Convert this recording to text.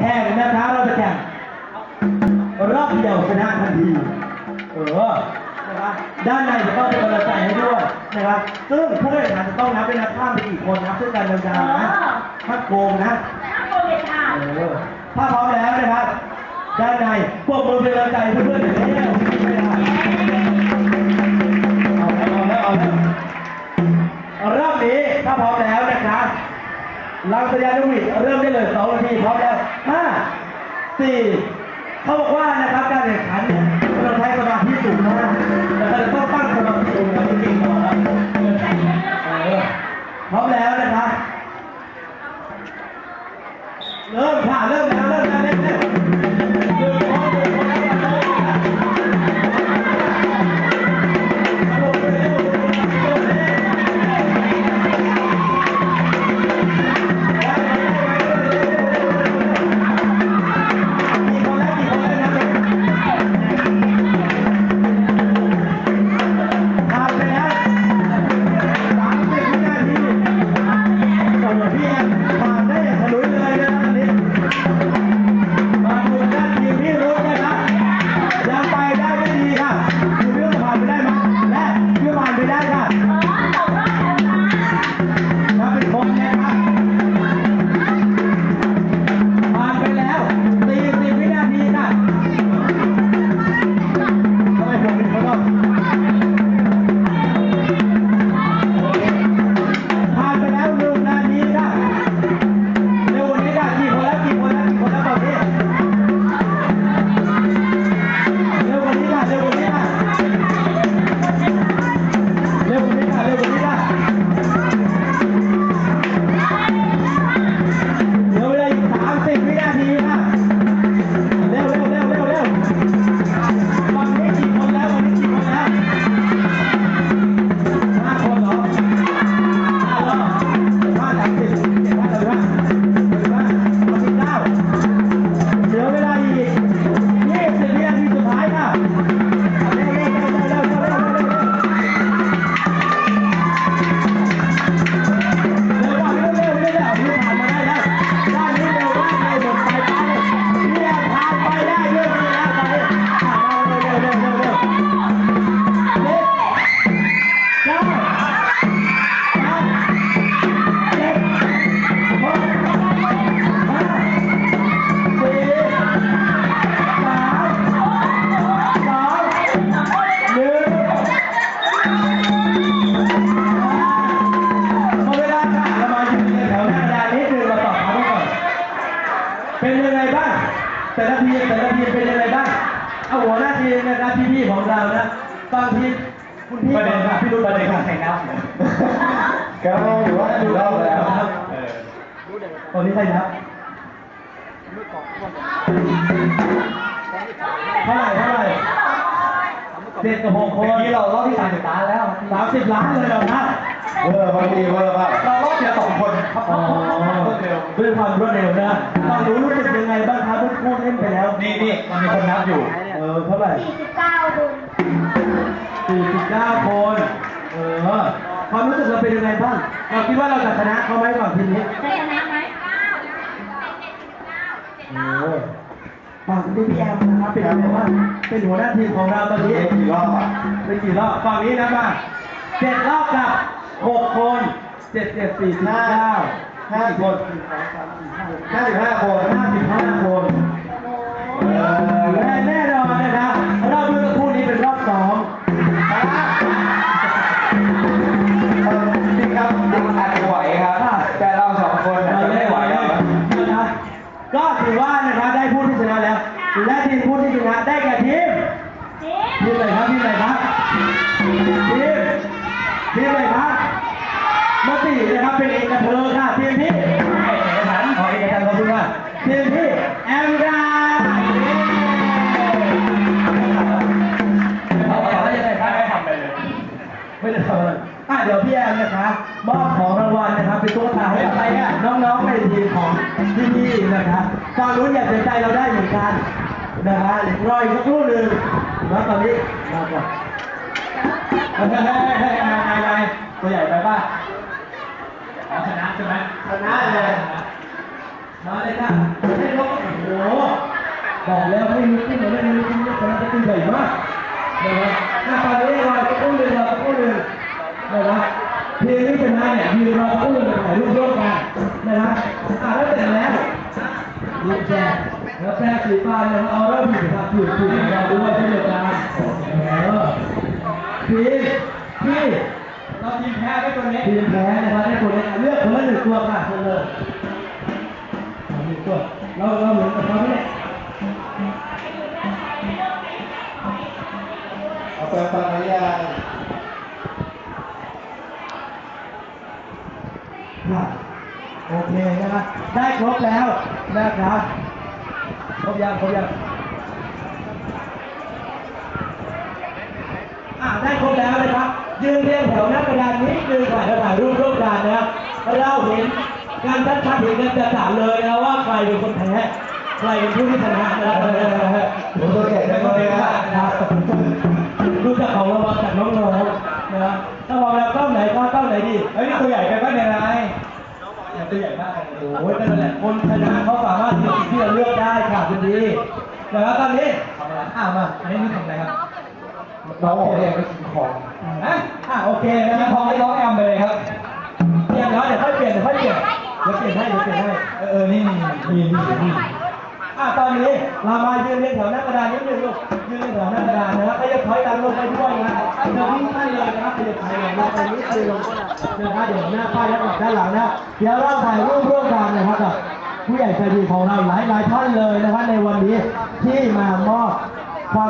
แข่งนะครับเราจะแข่งรอบเดียวชนะทันที เออนะครับด้านในจะต้องเป็นกำลังใจให้ด้วยนะครับ ซึ่งผู้แข่งขันจะต้องนับเป็นนักข้ามไปกี่คนนับด้วยกันยาวๆนะถ้าโกงนะห้าโมงเด็ดขาดเออถ้าพร้อมแล้วนะครับ ด้านในพวกมือเป็นกำลังใจเพื่อนๆหน่อยเร็วเอาแล้วเอาแล้วเอาแล้วรอบนี้ถ้าพร้อมแล้วนะครับ ลังสัญญาณนกหวีดเริ่มได้เลยสองนาทีพร้อมแล้วห้าสี่เขาบอกว่านะครับการแข่งขันเราใช้สมาธิสูงมาก แต่ละทีมแต่ละทีมเป็นยังไงบ้างเอาหัวหน้าทีมนะครับพี่ๆของเรานะบางทีมคุณพี่ประเด็นก่อนครับพี่รุ่นประเด็นคคืรัอบใครนับเนี่ยก็ถือว่าดูรอบแล้วครับเออตอนนี้ใครนับเท่าไหร่เท่าไหร่เจ็ดกับหกคนเมื่อกี้เรารอบที่สามสิบล้านแล้วสามสิบล้านเลยเหรอนะ เวอร์บางทีเวอร์มากเรารอบเดียวสองคนครับอ๋อ รวดเร็วด้วยความรวดเร็วนะตอนรู้รู้สึกยังไงบ้างครับเพูดเล่นไปแล้ว นี่นี่มันมีคนนับอยู่ เออเท่าไหร่สี่สิบเก้าดุลสี่สิบเก้าคน เออ ความรู้สึกเราเป็นยังไงบ้าง เราคิดว่าเราจะชนะเขาไหมก่อนทีนี้จะชนะไหมโอ้ฝั่งนี้พี่แอมนะครับ เป็นยังไงบ้าง เป็นหัวหน้าทีมของเราตอนนี้ กี่รอบอะ เป็นกี่รอบฝั่งนี้นะบ้างเจ็ดรอบกับ หกคนเจ็ดเจ็ดสี่สิบเก้าห้าคนห้าสิบห้าคนห้าสิบห้าคนโอ้โหเออและแน่นอนนะครับรอบเมื่อสักครู่นี้เป็นรอบสองจริงครับจริงอาจจะไหวครับ แต่เราสองคนอาจจะไม่ไหวแล้วนะครับก็ถือว่านะครับได้ผู้ที่ชนะแล้ว และทีมผู้ที่ชนะได้แก่ทีมเจ๊ทีมอะไรครับทีมอะไรครับทีมทีมอะไรครับมติ นะครับเป็นเอกเทอค่ะทีมที่เอกฉันขอเอกฉันขอบคุณมากทีมที่แอมดาเอาต่อได้ยังไงครับไม่ทำอะไรเลยไม่ได้ทำอะไรอะเดี๋ยวพี่แอมนะครับมอบของรางวัลนะครับเป็นตัวแทนให้กับน้องๆในทีมของพี่ๆนะครับฟังรู้นอย่าเสียใจเราได้เหมือนกันนะฮะเดี๋ยวรออีกสักครู่หนึ่งแล้วตอนนี้มาก่อนเฮ้ยเฮ้ยเฮ้ยเฮ้ยนายนายนายตัวใหญ่ไปป่ะ ชนะใช่ไหม ชนะเลยมาเลยค่ะให้ยก โหบอก แล้วไม่มีที่ไหนไม่มีที่ไหนแต่ละประตูใหญ่มากนะครับหน้าตอนนี้เราจะต้องเดินเราจะต้องเดินนะครับทีมที่ชนะเนี่ยยืนเราจะต้องเดินถ่ายรูปร่วมกันนะครับอ่าแล้วเสร็จแล้วรูปแชร์แล้วแปรงสีฟันเนี่ยเอาเริ่มผิดครับผิดผิดของเราด้วยเช่นเดียวกันเออทีมที่เราทีมแพ้ไปตัวนี้ทีมแพ้นะครับได้คนเลือกคนละหนึ่งตัวค่ะเชิญเลย แปรงฟันหรือยังครับโอเคนะครับได้ครบแล้วนะครับครบยังครบยังอ่าได้ครบแล้วนะครับยืนเรียงแถวหน้ากระดานนิดนึงก่อนจะถ่ายรูปร่วมกันนะครับแล้วเราเห็นการชัดๆเห็นกันจะถามเลยนะว่าใครเป็นคนแพ้ใครเป็นผู้ที่ชนะนะครับผมตัวใหญ่จังเลยนะครับ ดูจากของรางวัลจากน้องๆนะถ้าบอกแล้วกล้องไหนก็กล้องไหนดีเฮ้ยนี่ตัวใหญ่ไปป่ะเนี่ยนายตัวใหญ่มากโอ้ยนั่นแหละคนชนะเขาสามารถที่ที่จะเลือกได้ค่ะคุณดีนะครับตอนนี้ทำอะไรอ้าวมาอันนี้นี่ทำอะไรครับน้องบอกว่าอยากไปกินของฮะอะโอเคนะทีครับพอให้น้องแอมไปเลยครับเปลี่ยนแล้วเดี๋ยวค่อยเปลี่ยนเดี๋ยวค่อยเปลี่ยนเดี๋ยวเปลี่ยนให้เดี๋ยวเปลี่ยนให้เออออนี่นี่นี่นี่นี่ อะตอนนี้เรามายืนเรียงแถวหน้ากระดานนิดนึงลูกยืนเรียงแถวหน้ากระดานนะครับขยับถอยหลังลงไปด้วยนะเดี๋ยวิ่งไปเลยนะครับขยับถอยลังลงไปนิดนึงนะครับเดี๋ยวหน้าป้ายแล้วกลับด้านหลังนะเดี๋ยวเราถ่ายรูปร่วมกันนะครับกับผู้ใหญ่ใจดีของเราหลายหลายท่านเลยนะครับในวันนี้ที่มามอบความ